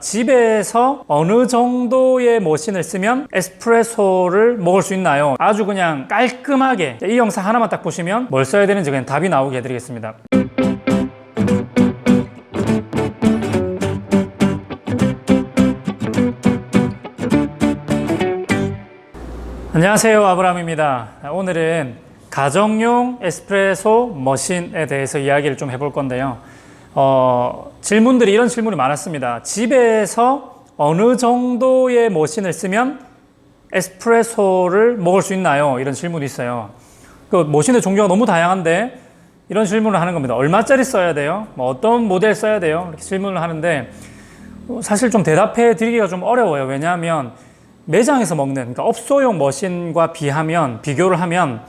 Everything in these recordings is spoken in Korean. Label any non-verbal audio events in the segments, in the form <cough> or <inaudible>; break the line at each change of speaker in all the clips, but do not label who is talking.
집에서 어느 정도의 머신을 쓰면 에스프레소를 먹을 수 있나요? 아주 그냥 깔끔하게 이 영상 하나만 딱 보시면 뭘 써야 되는지 그냥 답이 나오게 해드리겠습니다. 안녕하세요. 아브람입니다. 오늘은 가정용 에스프레소 머신에 대해서 이야기를 좀 해볼 건데요. 어, 질문들이 이런 질문이 많았습니다. 집에서 어느 정도의 머신을 쓰면 에스프레소를 먹을 수 있나요? 이런 질문이 있어요. 그 머신의 종류가 너무 다양한데 이런 질문을 하는 겁니다. 얼마짜리 써야 돼요? 뭐 어떤 모델 써야 돼요? 이렇게 질문을 하는데 어, 사실 좀 대답해 드리기가 좀 어려워요. 왜냐하면 매장에서 먹는 그러니까 업소용 머신과 비하면 비교를 하면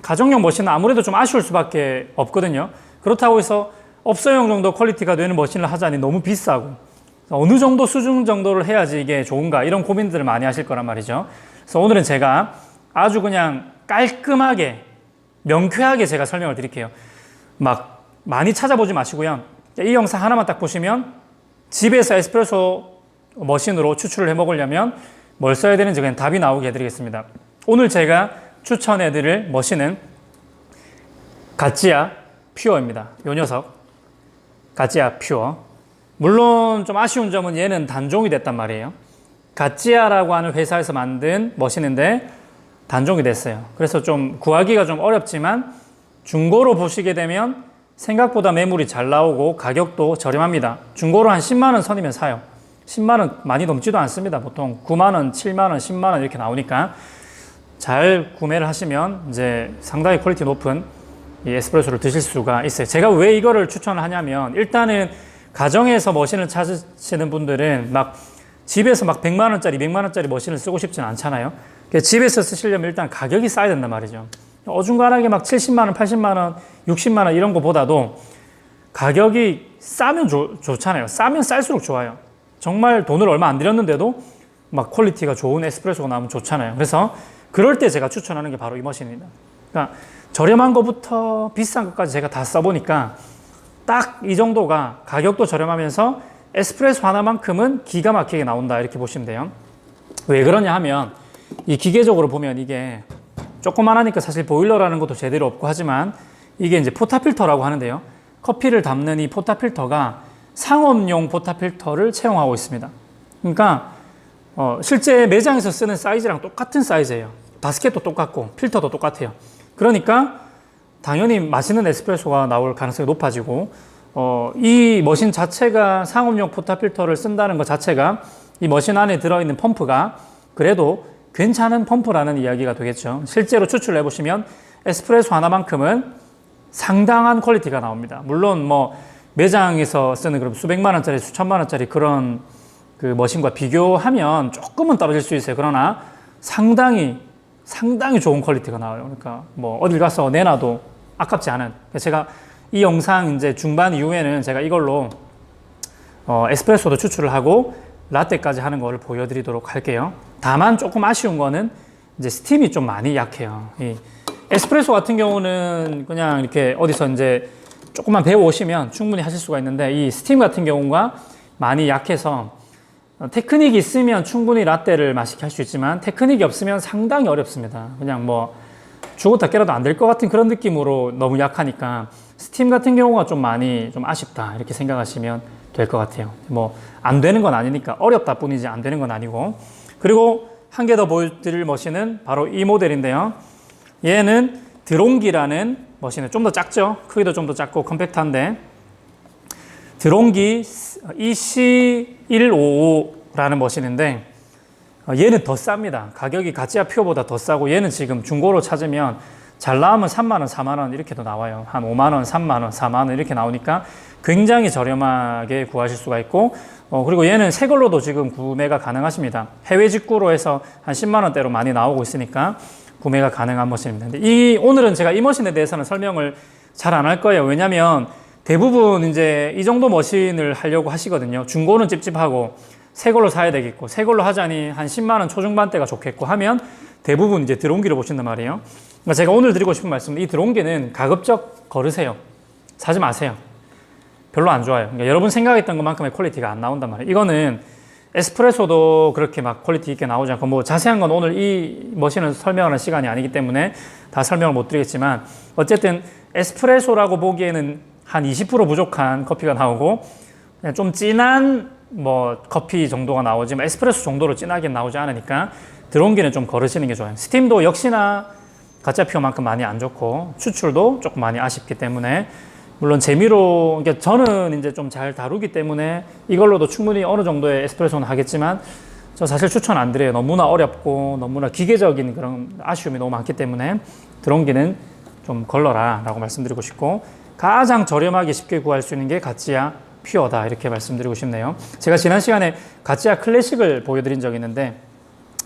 가정용 머신은 아무래도 좀 아쉬울 수밖에 없거든요. 그렇다고 해서 업소용 정도 퀄리티가 되는 머신을 하자니 너무 비싸고 어느 정도 수준 정도를 해야지 이게 좋은가 이런 고민들을 많이 하실 거란 말이죠. 그래서 오늘은 제가 아주 그냥 깔끔하게 명쾌하게 제가 설명을 드릴게요. 막 많이 찾아보지 마시고요. 이 영상 하나만 딱 보시면 집에서 에스프레소 머신으로 추출을 해 먹으려면 뭘 써야 되는지 그냥 답이 나오게 해드리겠습니다. 오늘 제가 추천해드릴 머신은 가찌아 퓨어입니다. 요 녀석 가찌아 퓨어. 물론 좀 아쉬운 점은 얘는 단종이 됐단 말이에요. 가찌아라고 하는 회사에서 만든 머신인데 단종이 됐어요. 그래서 좀 구하기가 좀 어렵지만 중고로 보시게 되면 생각보다 매물이 잘 나오고 가격도 저렴합니다. 중고로 한 10만 원 선이면 사요. 10만 원 많이 넘지도 않습니다. 보통 9만 원, 7만 원, 10만 원 이렇게 나오니까 잘 구매를 하시면 이제 상당히 퀄리티 높은 이 에스프레소를 드실 수가 있어요. 제가 왜 이거를 추천을 하냐면 일단은 가정에서 머신을 찾으시는 분들은 막 집에서 막 100만 원짜리, 200만 원짜리 머신을 쓰고 싶지는 않잖아요. 그래서 집에서 쓰시려면 일단 가격이 싸야 된단 말이죠. 어중간하게 막 70만 원, 80만 원, 60만 원 이런 거보다도 가격이 싸면 좋, 좋잖아요. 싸면 쌀수록 좋아요. 정말 돈을 얼마 안 들였는데도 막 퀄리티가 좋은 에스프레소가 나오면 좋잖아요. 그래서 그럴 때 제가 추천하는 게 바로 이 머신입니다. 그러니까 저렴한 것부터 비싼 것까지 제가 다 써보니까 딱 이 정도가 가격도 저렴하면서 에스프레소 하나만큼은 기가 막히게 나온다 이렇게 보시면 돼요. 왜 그러냐 하면 이 기계적으로 보면 이게 조그만하니까 사실 보일러라는 것도 제대로 없고 하지만 이게 이제 포타필터라고 하는데요. 커피를 담는 이 포타필터가 상업용 포타필터를 채용하고 있습니다. 그러니까 어, 실제 매장에서 쓰는 사이즈랑 똑같은 사이즈예요. 바스켓도 똑같고 필터도 똑같아요. 그러니까 당연히 맛있는 에스프레소가 나올 가능성이 높아지고 어, 이 머신 자체가 상업용 포타필터를 쓴다는 것 자체가 이 머신 안에 들어있는 펌프가 그래도 괜찮은 펌프라는 이야기가 되겠죠. 실제로 추출해 보시면 에스프레소 하나만큼은 상당한 퀄리티가 나옵니다. 물론 뭐 매장에서 쓰는 그런 수백만 원짜리, 수천만 원짜리 그런 그 머신과 비교하면 조금은 떨어질 수 있어요. 그러나 상당히 상당히 좋은 퀄리티가 나와요. 그러니까 뭐 어딜 가서 내놔도 아깝지 않은. 제가 이 영상 이제 중반 이후에는 제가 이걸로 어, 에스프레소도 추출을 하고 라떼까지 하는 거를 보여드리도록 할게요. 다만 조금 아쉬운 거는 이제 스팀이 좀 많이 약해요. 이 에스프레소 같은 경우는 그냥 이렇게 어디서 이제 조금만 배워 오시면 충분히 하실 수가 있는데 이 스팀 같은 경우가 많이 약해서 어, 테크닉이 있으면 충분히 라떼를 맛있게 할 수 있지만 테크닉이 없으면 상당히 어렵습니다. 그냥 뭐 죽었다 깨라도 안 될 것 같은 그런 느낌으로 너무 약하니까 스팀 같은 경우가 좀 많이 좀 아쉽다 이렇게 생각하시면 될 것 같아요. 뭐 안 되는 건 아니니까 어렵다 뿐이지 안 되는 건 아니고 그리고 한 개 더 보여드릴 머신은 바로 이 모델인데요. 얘는 드롱기라는 머신은 좀 더 작죠. 크기도 좀 더 작고 컴팩트한데 드롱기 EC155라는 머신인데 어, 얘는 더 쌉니다. 가격이 가치아 퓨어보다 더 싸고 얘는 지금 중고로 찾으면 잘 나오면 3만 원, 4만 원 이렇게도 나와요. 한 5만 원, 3만 원, 4만 원 이렇게 나오니까 굉장히 저렴하게 구하실 수가 있고 어, 그리고 얘는 새 걸로도 지금 구매가 가능하십니다. 해외 직구로 해서 한 10만 원대로 많이 나오고 있으니까 구매가 가능한 머신입니다. 근데 이 오늘은 제가 이 머신에 대해서는 설명을 잘 안 할 거예요. 왜냐하면 대부분 이제 이 정도 머신을 하려고 하시거든요. 중고는 찝찝하고 새 걸로 사야 되겠고 새 걸로 하자니 한 10만 원 초중반대가 좋겠고 하면 대부분 이제 드론기를 보신단 말이에요. 그러니까 제가 오늘 드리고 싶은 말씀은 이 드론기는 가급적 거르세요. 사지 마세요. 별로 안 좋아요. 그러니까 여러분 생각했던 것만큼의 퀄리티가 안 나온단 말이에요. 이거는 에스프레소도 그렇게 막 퀄리티 있게 나오지 않고 뭐 자세한 건 오늘 이 머신을 설명하는 시간이 아니기 때문에 다 설명을 못 드리겠지만 어쨌든 에스프레소라고 보기에는 한 20% 부족한 커피가 나오고 좀 진한 뭐 커피 정도가 나오지만 에스프레소 정도로 진하게 나오지 않으니까 길은 좀 걸으시는 게 좋아요. 스팀도 역시나 가짜 피어만큼 많이 안 좋고 추출도 조금 많이 아쉽기 때문에 물론 재미로 그러니까 저는 이제 좀 잘 다루기 때문에 이걸로도 충분히 어느 정도의 에스프레소는 하겠지만 저 사실 추천 안 드려요. 너무나 어렵고 너무나 기계적인 그런 아쉬움이 너무 많기 때문에 드론기는 좀 걸러라 라고 말씀드리고 싶고 가장 저렴하게 쉽게 구할 수 있는 게 가찌야 퓨어다 이렇게 말씀드리고 싶네요. 제가 지난 시간에 가찌야 클래식을 보여드린 적이 있는데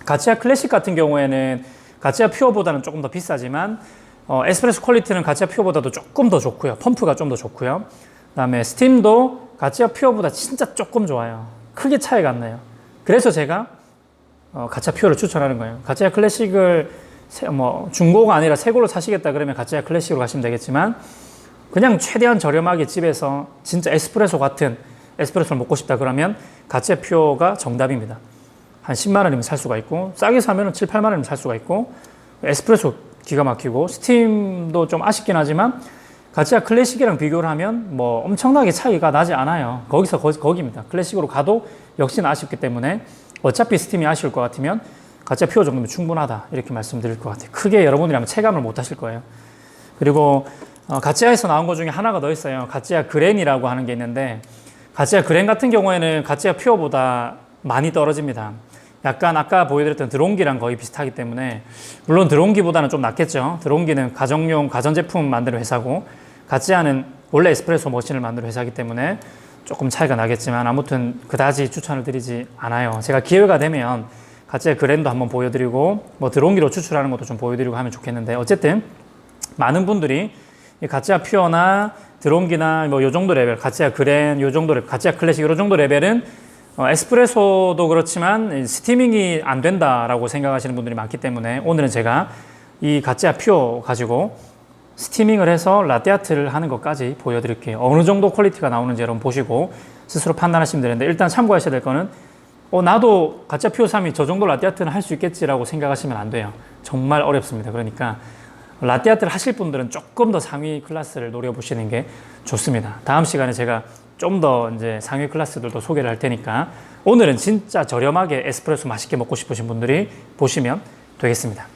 가찌야 클래식 같은 경우에는 가찌야 퓨어보다는 조금 더 비싸지만 어, 에스프레소 퀄리티는 가찌아 퓨어보다도 조금 더 좋고요. 펌프가 좀 더 좋고요. 그다음에 스팀도 가찌아 퓨어보다 진짜 조금 좋아요. 크게 차이가 안 나요. 그래서 제가 어, 가찌아 퓨어를 추천하는 거예요. 가찌아 클래식을 새- 뭐 중고가 아니라 새고로 사시겠다 그러면 가찌아 클래식으로 가시면 되겠지만 그냥 최대한 저렴하게 집에서 진짜 에스프레소 같은 에스프레소를 먹고 싶다 그러면 퓨어가 정답입니다. 한 10만 원이면 살 수가 있고 싸게 사면 7, 8만 원이면 살 수가 있고 에스프레소 기가 막히고 스팀도 좀 아쉽긴 하지만 가치아 클래식이랑 비교를 하면 뭐 엄청나게 차이가 나지 않아요. 거기서 거, 거기입니다. 클래식으로 가도 역시나 아쉽기 때문에 어차피 스팀이 아쉬울 것 같으면 가치아 퓨어 정도면 충분하다 이렇게 말씀드릴 것 같아요. 크게 여러분이라면 체감을 못 하실 거예요. 그리고 어, 가치아에서 나온 것 중에 하나가 더 있어요. 가치아 그랜이라고 하는 게 있는데 가치아 그랜 같은 경우에는 가치아 퓨어보다 많이 떨어집니다. 약간 아까 보여드렸던 드론기랑 거의 비슷하기 때문에 물론 드론기보다는 좀 낫겠죠. 드론기는 가정용 가전제품 만드는 회사고 가치아는 원래 에스프레소 머신을 만드는 회사이기 때문에 조금 차이가 나겠지만 아무튼 그다지 추천을 드리지 않아요. 제가 기회가 되면 가치아 그랜도 한번 보여드리고 뭐 드론기로 추출하는 것도 좀 보여드리고 하면 좋겠는데 어쨌든 많은 분들이 이 가치아 퓨어나 드론기나 뭐 요 정도 레벨, 가치아 그랜 요 정도 레벨, 가치아 클래식 요 정도 레벨은 어, 에스프레소도 그렇지만 이 스티밍이 안 된다라고 생각하시는 분들이 많기 때문에 오늘은 제가 이 가찌아 퓨어 가지고 스티밍을 해서 라떼아트를 하는 것까지 보여드릴게요. 어느 정도 퀄리티가 나오는지 여러분 보시고 스스로 판단하시면 되는데 일단 참고하셔야 될 거는 어, 나도 가짜 퓨어 3이 저 정도 라떼아트는 할 수 있겠지라고 생각하시면 안 돼요. 정말 어렵습니다. 그러니까 라떼아트를 하실 분들은 조금 더 상위 클래스를 노려보시는 게 좋습니다. 다음 시간에 제가 좀 더 이제 상위 클래스들도 소개를 할 테니까 오늘은 진짜 저렴하게 에스프레소 맛있게 먹고 싶으신 분들이 보시면 되겠습니다.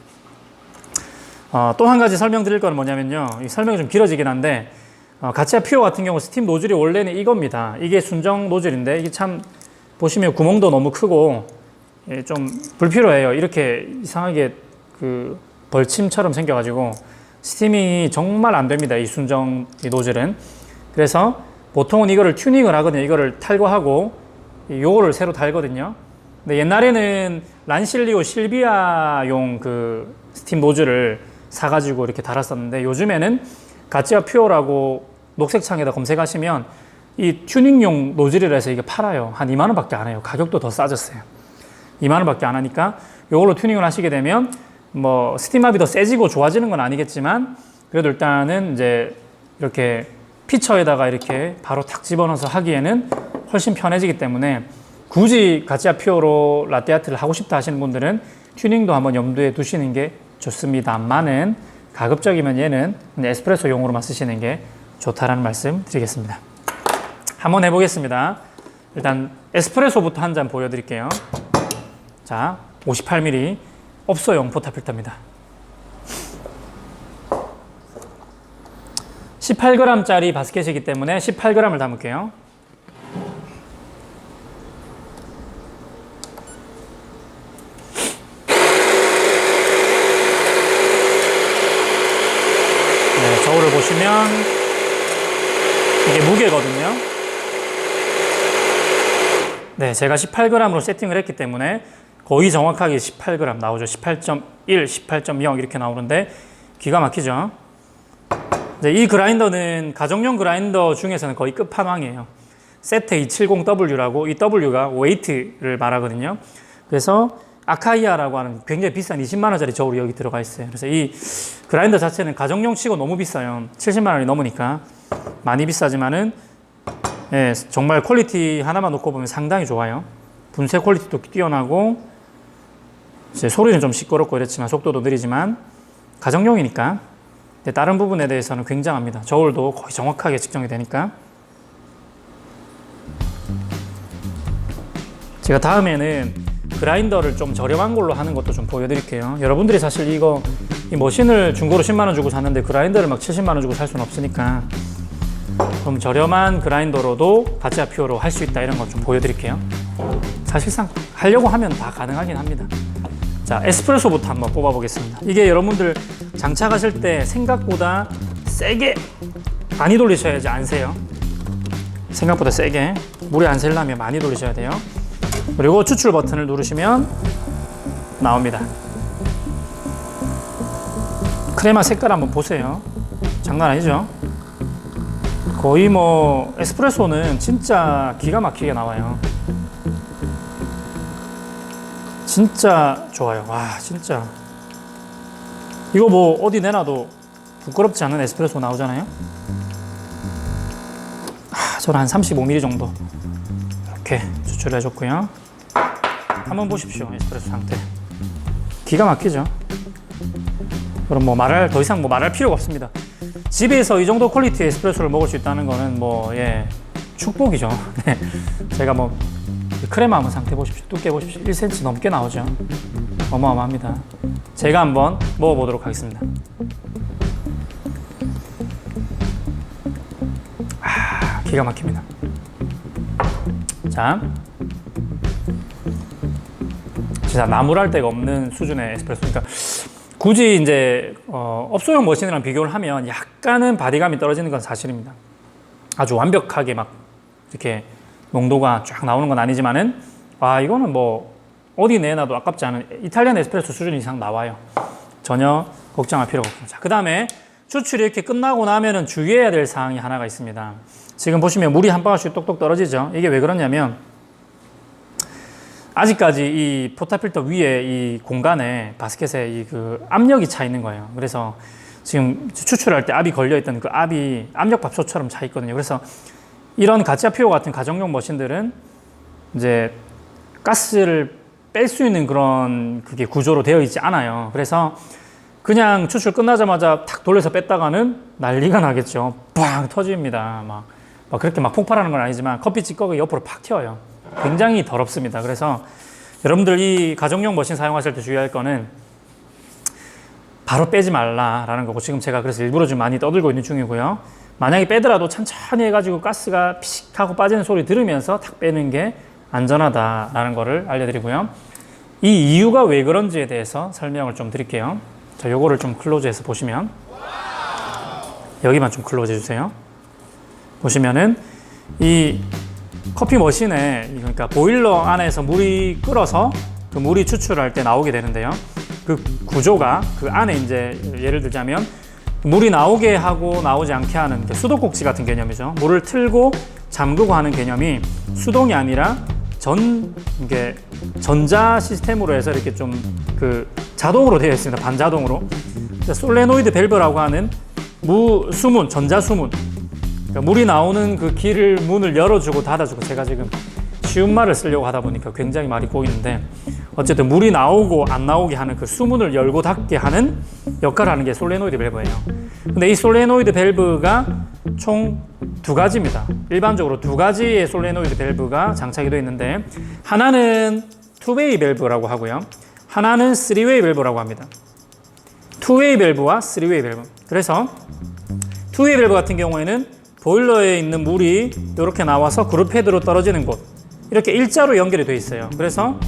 어, 또 한 가지 설명드릴 건 뭐냐면요. 이 설명이 좀 길어지긴 한데 어, 가치아 퓨어 같은 경우 스팀 노즐이 원래는 이겁니다. 이게 순정 노즐인데 이게 참 보시면 구멍도 너무 크고 예, 좀 불필요해요. 이렇게 이상하게 그 벌침처럼 생겨가지고 스티밍이 정말 안 됩니다. 이 순정 이 노즐은. 그래서 보통은 이거를 튜닝을 하거든요. 이거를 탈거하고 이 요거를 새로 달거든요. 근데 옛날에는 란실리오 실비아용 그 스팀 노즐을 사가지고 이렇게 달았었는데 요즘에는 가치아 퓨어라고 녹색 창에다 검색하시면 이 튜닝용 노즐이라 해서 이게 팔아요. 한 2만 원밖에 안 해요. 가격도 더 싸졌어요. 2만 원밖에 안 하니까 이걸로 튜닝을 하시게 되면 뭐 스팀압이 더 세지고 좋아지는 건 아니겠지만 그래도 일단은 이제 이렇게 피처에다가 이렇게 바로 탁 집어넣어서 하기에는 훨씬 편해지기 때문에 굳이 가치아 퓨어로 라떼아트를 하고 싶다 하시는 분들은 튜닝도 한번 염두에 두시는 게 좋습니다만은 가급적이면 얘는 그냥 에스프레소용으로만 쓰시는 게 좋다라는 말씀 드리겠습니다. 한번 해보겠습니다. 일단 에스프레소부터 한 잔 보여드릴게요. 자, 58ml 없어용 포타필터입니다. 18g짜리 바스켓이기 때문에 18g을 담을게요. 네, 저울을 보시면 이게 무게거든요. 네, 제가 18g으로 세팅을 했기 때문에 거의 정확하게 18g 나오죠. 18.1, 18.0 이렇게 나오는데 기가 막히죠. 이 그라인더는 가정용 그라인더 중에서는 거의 끝판왕이에요. 세트 270W라고 이 W가 웨이트를 말하거든요. 그래서 아카이아라고 하는 굉장히 비싼 20만 원짜리 저울이 여기 들어가 있어요. 그래서 이 그라인더 자체는 가정용 치고 너무 비싸요. 70만 원이 넘으니까 많이 비싸지만은 예, 정말 퀄리티 하나만 놓고 보면 상당히 좋아요. 분쇄 퀄리티도 뛰어나고 이제 소리는 좀 시끄럽고 이렇지만 속도도 느리지만 가정용이니까 다른 부분에 대해서는 굉장합니다. 저울도 거의 정확하게 측정이 되니까 제가 다음에는 그라인더를 좀 저렴한 걸로 하는 것도 좀 보여드릴게요. 여러분들이 사실 이거 이 머신을 중고로 10만 원 주고 샀는데 그라인더를 막 70만 원 주고 살 수는 없으니까 좀 저렴한 그라인더로도 가치아 퓨어로 할 수 있다 이런 거좀 보여드릴게요. 사실상 하려고 하면 다 가능하긴 합니다. 자, 에스프레소부터 한번 뽑아보겠습니다. 이게 여러분들 장착하실 때 생각보다 세게 많이 돌리셔야지 안 새요. 생각보다 세게 물이 안 새려면 많이 돌리셔야 돼요. 그리고 추출 버튼을 누르시면 나옵니다. 크레마 색깔 한번 보세요. 장난 아니죠? 거의 뭐 에스프레소는 진짜 기가 막히게 나와요. 진짜 좋아요. 와, 진짜. 이거 뭐 어디 내놔도 부끄럽지 않은 에스프레소 나오잖아요. 아, 저는 한 35ml 정도 이렇게 추출해 줬고요. 한번 보십시오. 에스프레소 상태. 기가 막히죠. 그럼 뭐 말할 더 이상 뭐 말할 필요가 없습니다. 집에서 이 정도 퀄리티의 에스프레소를 먹을 수 있다는 거는 뭐 예, 축복이죠. <laughs> 네. 제가 뭐 크레마 한번 상태 보십시오. 두께 보십시오. 1cm 넘게 나오죠. 어마어마합니다. 제가 한번 먹어보도록 하겠습니다. 아, 기가 막힙니다. 자, 진짜 나무랄 데가 없는 수준의 에스프레소. 그러니까 굳이 이제 어, 업소용 머신이랑 비교를 하면 약간은 바디감이 떨어지는 건 사실입니다. 아주 완벽하게 막 이렇게 농도가 쫙 나오는 건 아니지만은 아 이거는 뭐 어디 내놔도 아깝지 않은 이탈리안 에스프레소 수준 이상 나와요. 전혀 걱정할 필요가 없습니다. 자, 그 다음에 추출이 이렇게 끝나고 나면은 주의해야 될 사항이 하나가 있습니다. 지금 보시면 물이 한 방울씩 똑똑 떨어지죠. 이게 왜 그러냐면 아직까지 이 포타필터 위에 이 공간에 바스켓에 이 그 압력이 차 있는 거예요. 그래서 지금 추출할 때 압이 걸려 있던 그 압이 압력 밥솥처럼 차 있거든요. 그래서 이런 가짜피오 같은 가정용 머신들은 이제 가스를 뺄 수 있는 그런 그게 구조로 되어 있지 않아요. 그래서 그냥 추출 끝나자마자 탁 돌려서 뺐다가는 난리가 나겠죠. 빵 터집니다. 막, 막 그렇게 막 폭발하는 건 아니지만 커피 찌꺼기 옆으로 팍 튀어요. 굉장히 더럽습니다. 그래서 여러분들 이 가정용 머신 사용하실 때 주의할 거는 바로 빼지 말라라는 거고 지금 제가 그래서 일부러 좀 많이 떠들고 있는 중이고요. 만약에 빼더라도 천천히 해가지고 가스가 피식 하고 빠지는 소리 들으면서 탁 빼는 게 안전하다라는 거를 알려드리고요. 이 이유가 왜 그런지에 대해서 설명을 좀 드릴게요. 자, 요거를 좀 클로즈해서 보시면 여기만 좀 클로즈 해주세요. 보시면은 이 커피 머신에 그러니까 보일러 안에서 물이 끓어서 그 물이 추출할 때 나오게 되는데요. 그 구조가 그 안에 이제 예를 들자면 물이 나오게 하고 나오지 않게 하는 그 수도꼭지 같은 개념이죠. 물을 틀고 잠그고 하는 개념이 수동이 아니라 전 이게 전자 시스템으로 해서 이렇게 좀 그 자동으로 되어 있습니다. 반자동으로. 솔레노이드 밸브라고 하는 무 수문, 전자 수문. 그러니까 물이 나오는 그 길을 문을 열어주고 닫아주고 제가 지금 쉬운 말을 쓰려고 하다 보니까 굉장히 말이 꼬이는데 어쨌든 물이 나오고 안 나오게 하는 그 수문을 열고 닫게 하는 역할을 하는 게 솔레노이드 밸브예요. 근데 이 솔레노이드 밸브가 총 두 가지입니다. 일반적으로 두 가지의 솔레노이드 밸브가 장착이 되어 있는데 하나는 투웨이 밸브라고 하고요. 하나는 쓰리웨이 밸브라고 합니다. 투웨이 밸브와 쓰리웨이 밸브. 그래서 투웨이 밸브 같은 경우에는 보일러에 있는 물이 이렇게 나와서 그룹 헤드로 떨어지는 곳 이렇게 일자로 연결이 되어 있어요. 그래서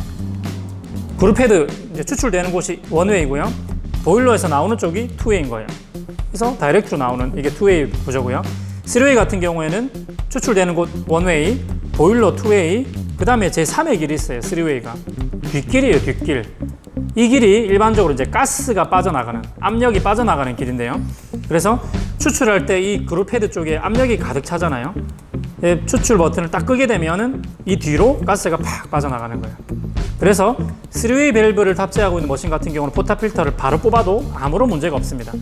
그룹 헤드 이제 추출되는 곳이 원웨이고요. 보일러에서 나오는 쪽이 투웨이인 거예요. 그래서 다이렉트로 나오는 이게 투웨이 구조고요. 쓰리웨이 같은 경우에는 추출되는 곳 원웨이, 보일러 투웨이, 그 다음에 제 3의 길이 있어요. 쓰리웨이가 뒷길이에요. 뒷길. 이 길이 일반적으로 이제 가스가 빠져나가는 압력이 빠져나가는 길인데요. 그래서 추출할 때 이 그룹 헤드 쪽에 압력이 가득 차잖아요. 예, 추출 버튼을 딱 끄게 되면은 이 뒤로 가스가 팍 빠져나가는 거예요. 그래서 3웨이 밸브를 탑재하고 있는 머신 같은 경우는 포타 필터를 바로 뽑아도 아무런 문제가 없습니다.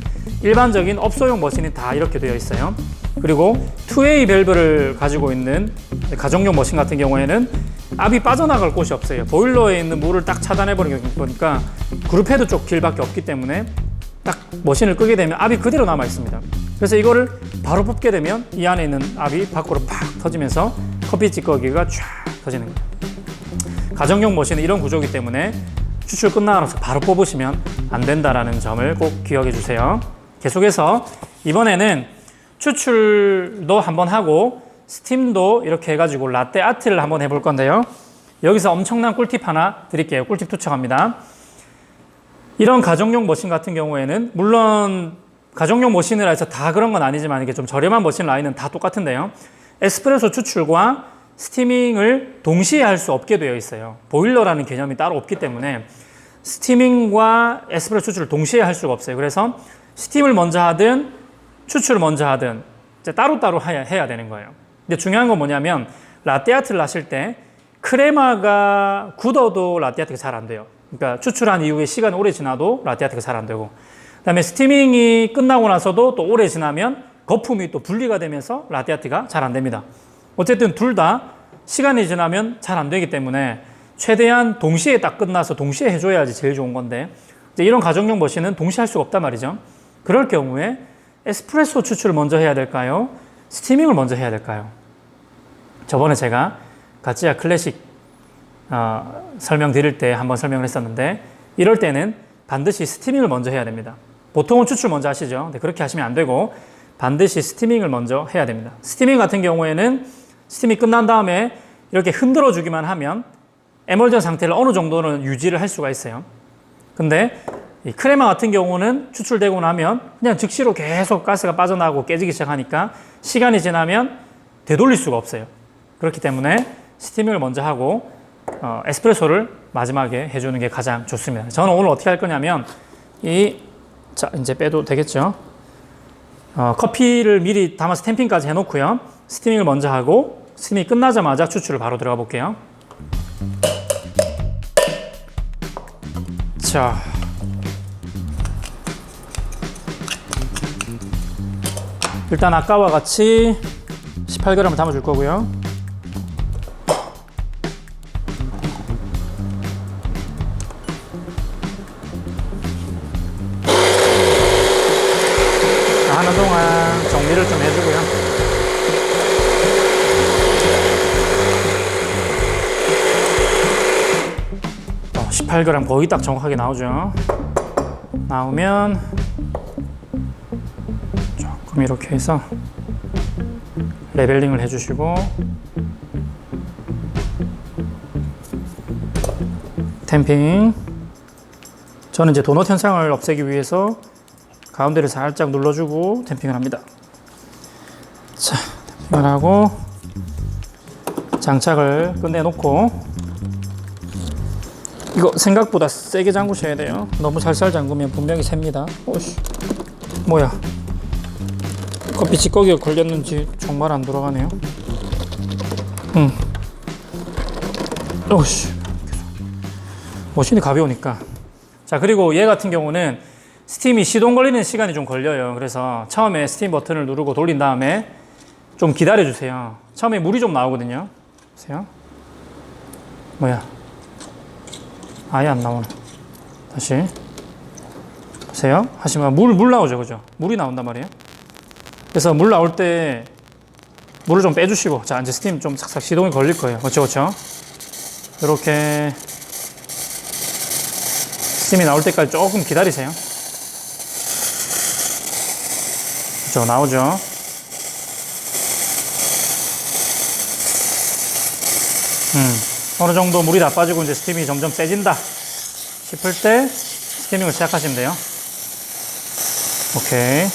일반적인 업소용 머신이 다 이렇게 되어 있어요. 그리고 2웨이 밸브를 가지고 있는 가정용 머신 같은 경우에는 압이 빠져나갈 곳이 없어요. 보일러에 있는 물을 딱 차단해 버리는 거니까 그룹 헤드 쪽 길밖에 없기 때문에 딱 머신을 끄게 되면 압이 그대로 남아 있습니다. 그래서 이거를 바로 뽑게 되면 이 안에 있는 압이 밖으로 팍 터지면서 커피 찌꺼기가 쫙 터지는 거예요. 가정용 머신은 이런 구조이기 때문에 추출 끝나고 나서 바로 뽑으시면 안 된다라는 점을 꼭 기억해 주세요. 계속해서 이번에는 추출도 한번 하고 스팀도 이렇게 해가지고 라떼 아트를 한번 해볼 건데요. 여기서 엄청난 꿀팁 하나 드릴게요. 꿀팁 투척합니다. 이런 가정용 머신 같은 경우에는 물론 가정용 머신이라 해서 다 그런 건 아니지만 이게 좀 저렴한 머신 라인은 다 똑같은데요. 에스프레소 추출과 스티밍을 동시에 할 수 없게 되어 있어요. 보일러라는 개념이 따로 없기 때문에 스티밍과 에스프레소 추출을 동시에 할 수가 없어요. 그래서 스팀을 먼저 하든 추출을 먼저 하든 이제 따로따로 해야, 되는 거예요. 근데 중요한 건 뭐냐면 라떼아트를 하실 때 크레마가 굳어도 라떼아트가 잘 안 돼요. 그러니까 추출한 이후에 시간이 오래 지나도 라떼아트가 잘 안 되고 그다음에 스티밍이 끝나고 나서도 또 오래 지나면 거품이 또 분리가 되면서 라떼아트가 잘 안 됩니다. 어쨌든 둘 다 시간이 지나면 잘 안 되기 때문에 최대한 동시에 딱 끝나서 동시에 해줘야지 제일 좋은 건데 이런 가정용 머신은 동시에 할 수가 없단 말이죠. 그럴 경우에 에스프레소 추출을 먼저 해야 될까요? 스티밍을 먼저 해야 될까요? 저번에 제가 가찌아 클래식 어, 설명드릴 때 한번 설명을 했었는데 이럴 때는 반드시 스티밍을 먼저 해야 됩니다. 보통은 추출 먼저 하시죠. 근데 그렇게 하시면 안 되고 반드시 스티밍을 먼저 해야 됩니다. 스티밍 같은 경우에는 스팀이 끝난 다음에 이렇게 흔들어 주기만 하면 에멀전 상태를 어느 정도는 유지를 할 수가 있어요. 근데 이 크레마 같은 경우는 추출되고 나면 그냥 즉시로 계속 가스가 빠져나오고 깨지기 시작하니까 시간이 지나면 되돌릴 수가 없어요. 그렇기 때문에 스티밍을 먼저 하고 어, 에스프레소를 마지막에 해주는 게 가장 좋습니다. 저는 오늘 어떻게 할 거냐면 이 자 이제 빼도 되겠죠? 어, 커피를 미리 담아서 템핑까지 해놓고요. 스티밍을 먼저 하고 스티밍이 끝나자마자 추출을 바로 들어가 볼게요. 자. 일단 아까와 같이 18g을 담아줄 거고요. 28g 거의 딱 정확하게 나오죠. 나오면 조금 이렇게 해서 레벨링을 해주시고 템핑 저는 이제 도넛 현상을 없애기 위해서 가운데를 살짝 눌러주고 템핑을 합니다 자 템핑을 하고 장착을 끝내놓고 이거 생각보다 세게 잠그셔야 돼요. 너무 살살 잠그면 분명히 셉니다. 오씨, 뭐야? 커피 찌꺼기가 걸렸는지 정말 안 돌아가네요. 응. 오씨. 머신이 가벼우니까. 자, 그리고 얘 같은 경우는 스팀이 시동 걸리는 시간이 좀 걸려요. 그래서 처음에 스팀 버튼을 누르고 돌린 다음에 좀 기다려 주세요. 처음에 물이 좀 나오거든요. 보세요. 뭐야? 아예 안 나오네. 다시. 보세요. 하시면 물, 물 나오죠. 그죠? 물이 나온단 말이에요. 그래서 물 나올 때 물을 좀 빼주시고 자 이제 스팀 좀 싹싹 시동이 걸릴 거예요 그렇죠 그렇죠 이렇게 스팀이 나올 때까지 조금 기다리세요 그렇죠 나오죠 음 어느 정도 물이 다 빠지고 이제 스팀이 점점 세진다 싶을 때 스티밍을 시작하시면 돼요 오케이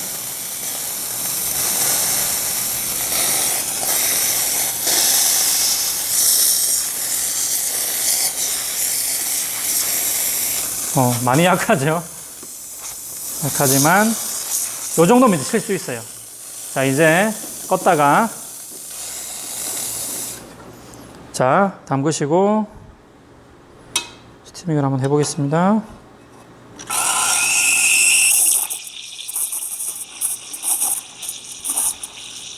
어, 많이 약하죠. 약하지만 요 정도면 칠 수 있어요. 자, 이제 껐다가 자, 담그시고 스티밍을 한번 해보겠습니다.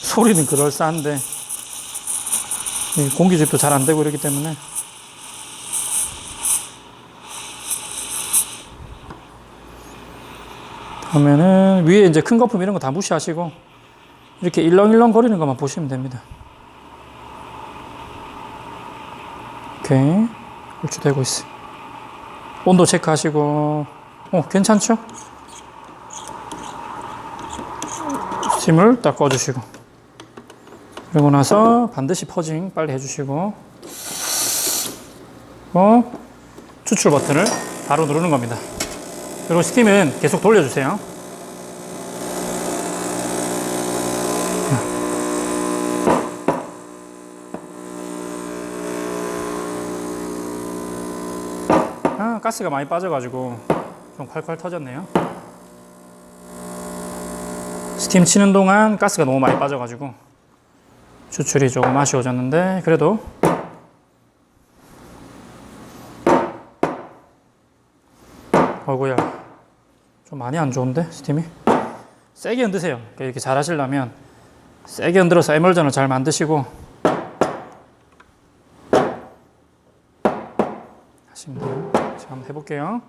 소리는 그럴싸한데 공기집도 잘 안되고 이러기 때문에 그러면은 위에 이제 큰 거품 이런 거 다 무시하시고 이렇게 일렁일렁 거리는 것만 보시면 됩니다. 오케이. 홀추되고 있어. 온도 체크하시고, 어, 괜찮죠? 스팀을 딱 꺼주시고. 그리고 나서 반드시 퍼징 빨리 해주시고, 어, 추출 버튼을 바로 누르는 겁니다. 그리고 스팀은 계속 돌려주세요. 아, 가스가 많이 빠져가지고 좀 콸콸 터졌네요. 스팀 치는 동안 가스가 너무 많이 빠져가지고 추출이 조금 아쉬워졌는데 그래도 어구야 좀 많이 안 좋은데 스팀이 세게 흔드세요 이렇게 잘 하시려면 세게 흔들어서 에멀전을 잘 만드시고 하시면 돼요 자 한번 해볼게요.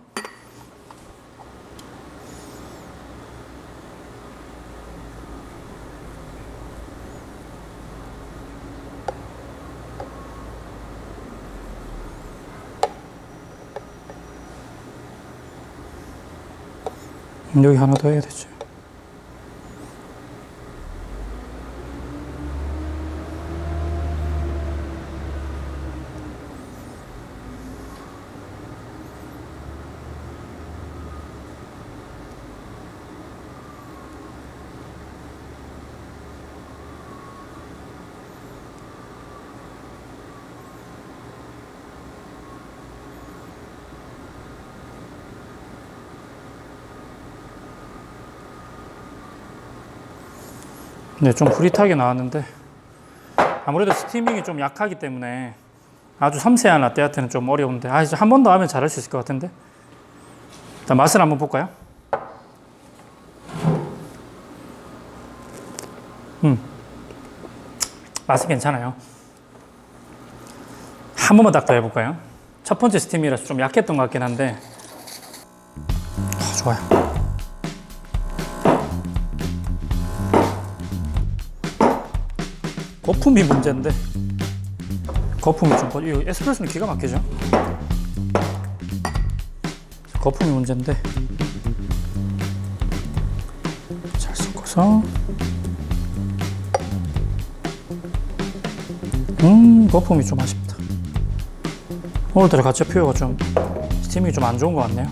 여기 하나 더 해야 되죠 네, 좀 흐릿하게 나왔는데 아무래도 스티밍이 좀 약하기 때문에 아주 섬세한 라떼아트는 좀 어려운데 아, 한 번 더 하면 잘할 수 있을 것 같은데 일단 맛을 한번 볼까요? 음, 맛은 괜찮아요. 한 번만 딱 더 해볼까요? 첫 번째 스팀이라서 좀 약했던 것 같긴 한데 거품이 문제인데. 거품이 좀이 에스프레소는 기가 막히죠? 거품이 문제인데. 잘 섞어서. 음 거품이 좀 아쉽다. 오늘따라 같이 피우가 좀 스팀이 좀 안 좋은 것 같네요.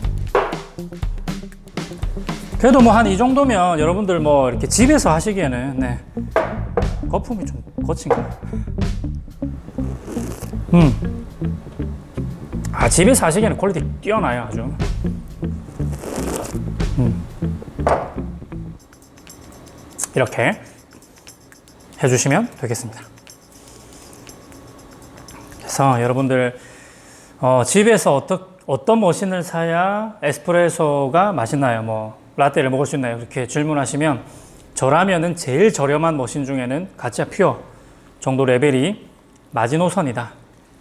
그래도 뭐 한 이 정도면 여러분들 뭐 이렇게 집에서 하시기에는 네. 거품이 좀 거친 거. 음. 아 집에서 하시기에는 퀄리티 뛰어나요 아주. 음. 이렇게 해주시면 되겠습니다. 그래서 여러분들 어, 집에서 어떤 어떤 머신을 사야 에스프레소가 맛있나요? 뭐 라떼를 먹을 수 있나요? 이렇게 질문하시면 저라면은 제일 저렴한 머신 중에는 가짜 퓨어 정도 레벨이 마지노선이다.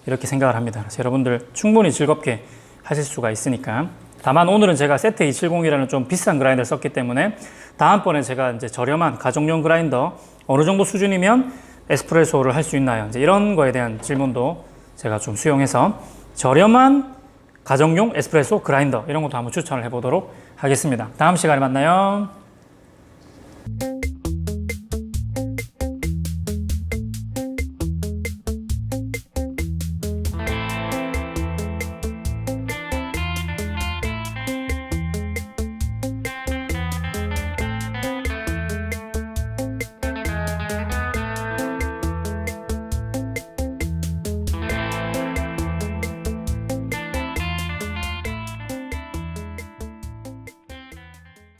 이렇게 생각을 합니다. 그래서 여러분들 충분히 즐겁게 하실 수가 있으니까. 다만 오늘은 제가 세트 270이라는 좀 비싼 그라인더를 썼기 때문에 다음번에 제가 이제 저렴한 가정용 그라인더 어느 정도 수준이면 에스프레소를 할 수 있나요? 이제 이런 거에 대한 질문도 제가 좀 수용해서 저렴한 가정용 에스프레소 그라인더 이런 것도 한번 추천을 해보도록 하겠습니다. 다음 시간에 만나요. Thank you